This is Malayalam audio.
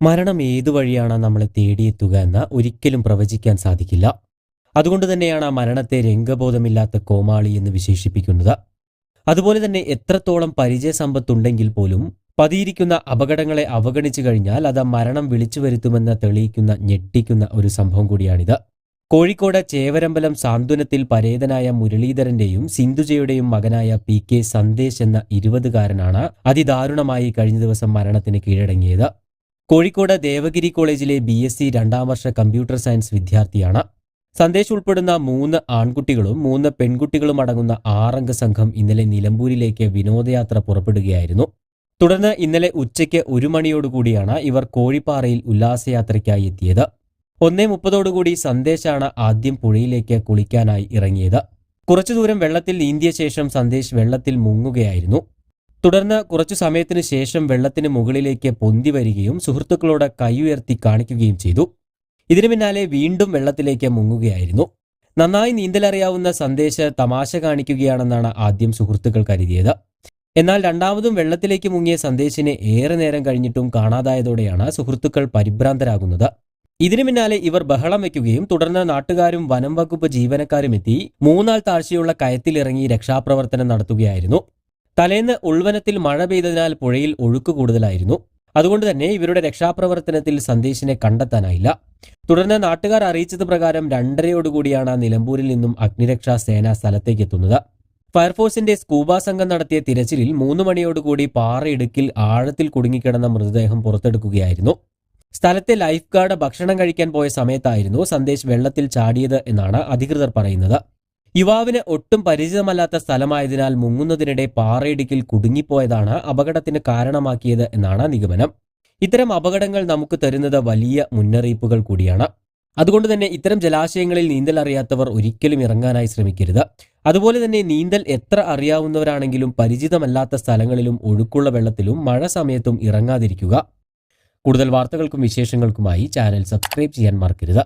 മരണം ഏതു വഴിയാണ് നമ്മളെ തേടിയെത്തുക എന്ന് ഒരിക്കലും പ്രവചിക്കാൻ സാധിക്കില്ല. അതുകൊണ്ട് തന്നെയാണ് ആ മരണത്തെ രംഗബോധമില്ലാത്ത കോമാളി എന്ന് വിശേഷിപ്പിക്കുന്നത്. അതുപോലെ തന്നെ എത്രത്തോളം പരിചയസമ്പത്തുണ്ടെങ്കിൽ പോലും പതിയിരിക്കുന്ന അപകടങ്ങളെ അവഗണിച്ചു കഴിഞ്ഞാൽ അത് മരണം വിളിച്ചു വരുത്തുമെന്ന് തെളിയിക്കുന്ന ഞെട്ടിക്കുന്ന ഒരു സംഭവം കൂടിയാണിത്. കോഴിക്കോട് ചേവരമ്പലം സാന്ത്വനത്തിൽ പരേതനായ മുരളീധരന്റെയും സിന്ധുജയുടെയും മകനായ പി കെ സന്ദേശ് എന്ന ഇരുപതുകാരനാണ് അതിദാരുണമായി കഴിഞ്ഞ ദിവസം മരണത്തിന് കീഴടങ്ങിയത്. കോഴിക്കോട് ദേവഗിരി കോളേജിലെ ബി എസ് സി രണ്ടാം വർഷ കമ്പ്യൂട്ടർ സയൻസ് വിദ്യാർത്ഥിയാണ്. സന്ദേശ് ഉൾപ്പെടുന്ന മൂന്ന് ആൺകുട്ടികളും മൂന്ന് പെൺകുട്ടികളും അടങ്ങുന്ന ആറംഗ സംഘം ഇന്നലെ നിലമ്പൂരിലേക്ക് വിനോദയാത്ര പുറപ്പെടുകയായിരുന്നു. തുടർന്ന് ഇന്നലെ ഉച്ചയ്ക്ക് ഒരു മണിയോടുകൂടിയാണ് ഇവർ കോഴിപ്പാറയിൽ ഉല്ലാസയാത്രയ്ക്കായി എത്തിയത്. ഒന്നേ മുപ്പതോടുകൂടി സന്ദേശാണ് ആദ്യം പുഴയിലേക്ക് കുളിക്കാനായി ഇറങ്ങിയത്. കുറച്ചു ദൂരം വെള്ളത്തിൽ നീന്തിയ ശേഷം സന്ദേശ് വെള്ളത്തിൽ മുങ്ങുകയായിരുന്നു. തുടർന്ന് കുറച്ചു സമയത്തിനു ശേഷം വെള്ളത്തിന് മുകളിലേക്ക് പൊന്തി വരികയും സുഹൃത്തുക്കളോട് കൈയുയർത്തി കാണിക്കുകയും ചെയ്തു. ഇതിനു പിന്നാലെ വീണ്ടും വെള്ളത്തിലേക്ക് മുങ്ങുകയായിരുന്നു. നന്നായി നീന്തലറിയാവുന്ന സന്ദേശ തമാശ കാണിക്കുകയാണെന്നാണ് ആദ്യം സുഹൃത്തുക്കൾ കരുതിയത്. എന്നാൽ രണ്ടാമതും വെള്ളത്തിലേക്ക് മുങ്ങിയ സന്ദേശിനെ ഏറെ നേരം കഴിഞ്ഞിട്ടും കാണാതായതോടെയാണ് സുഹൃത്തുക്കൾ പരിഭ്രാന്തരാകുന്നത്. ഇതിനു പിന്നാലെ ഇവർ ബഹളം വയ്ക്കുകയും തുടർന്ന് നാട്ടുകാരും വനം വകുപ്പ് ജീവനക്കാരും എത്തി മൂന്നാൾ താഴ്ചയുള്ള കയത്തിലിറങ്ങി രക്ഷാപ്രവർത്തനം നടത്തുകയായിരുന്നു. തലേന്ന് ഉൾവനത്തിൽ മഴ പെയ്തതിനാൽ പുഴയിൽ ഒഴുക്ക് കൂടുതലായിരുന്നു. അതുകൊണ്ട് തന്നെ ഇവരുടെ രക്ഷാപ്രവർത്തനത്തിൽ സന്ദേശിനെ കണ്ടെത്താനായില്ല. തുടർന്ന് നാട്ടുകാർ അറിയിച്ചത് പ്രകാരം രണ്ടരയോടുകൂടിയാണ് നിലമ്പൂരിൽ നിന്നും അഗ്നിരക്ഷാ സേന സ്ഥലത്തേക്ക് എത്തുന്നത്. ഫയർഫോഴ്സിന്റെ സ്കൂബ സംഘം നടത്തിയ തിരച്ചിലിൽ മൂന്ന് മണിയോടുകൂടി പാറയിടുക്കിൽ ആഴത്തിൽ കുടുങ്ങിക്കിടന്ന മൃതദേഹം പുറത്തെടുക്കുകയായിരുന്നു. സ്ഥലത്തെ ലൈഫ് ഗാർഡ് ഭക്ഷണം കഴിക്കാൻ പോയ സമയത്തായിരുന്നു സന്ദേശ് വെള്ളത്തിൽ ചാടിയത് എന്നാണ് അധികൃതർ പറയുന്നത്. യുവാവിന് ഒട്ടും പരിചിതമല്ലാത്ത സ്ഥലമായതിനാൽ മുങ്ങുന്നതിനിടെ പാറയിടുക്കിൽ കുടുങ്ങിപ്പോയതാണ് അപകടത്തിന് കാരണമാക്കിയത് എന്നാണ് നിഗമനം. ഇത്തരം അപകടങ്ങൾ നമുക്ക് തരുന്നത് വലിയ മുന്നറിയിപ്പുകൾ കൂടിയാണ്. അതുകൊണ്ട് തന്നെ ഇത്തരം ജലാശയങ്ങളിൽ നീന്തൽ അറിയാത്തവർ ഒരിക്കലും ഇറങ്ങാനായി ശ്രമിക്കരുത്. അതുപോലെ തന്നെ നീന്തൽ എത്ര അറിയാവുന്നവരാണെങ്കിലും പരിചിതമല്ലാത്ത സ്ഥലങ്ങളിലും ഒഴുക്കുള്ള വെള്ളത്തിലും മഴ സമയത്തും ഇറങ്ങാതിരിക്കുക. കൂടുതൽ വാർത്തകൾക്കും വിശേഷങ്ങൾക്കുമായി ചാനൽ സബ്സ്ക്രൈബ് ചെയ്യാൻ മറക്കരുത്.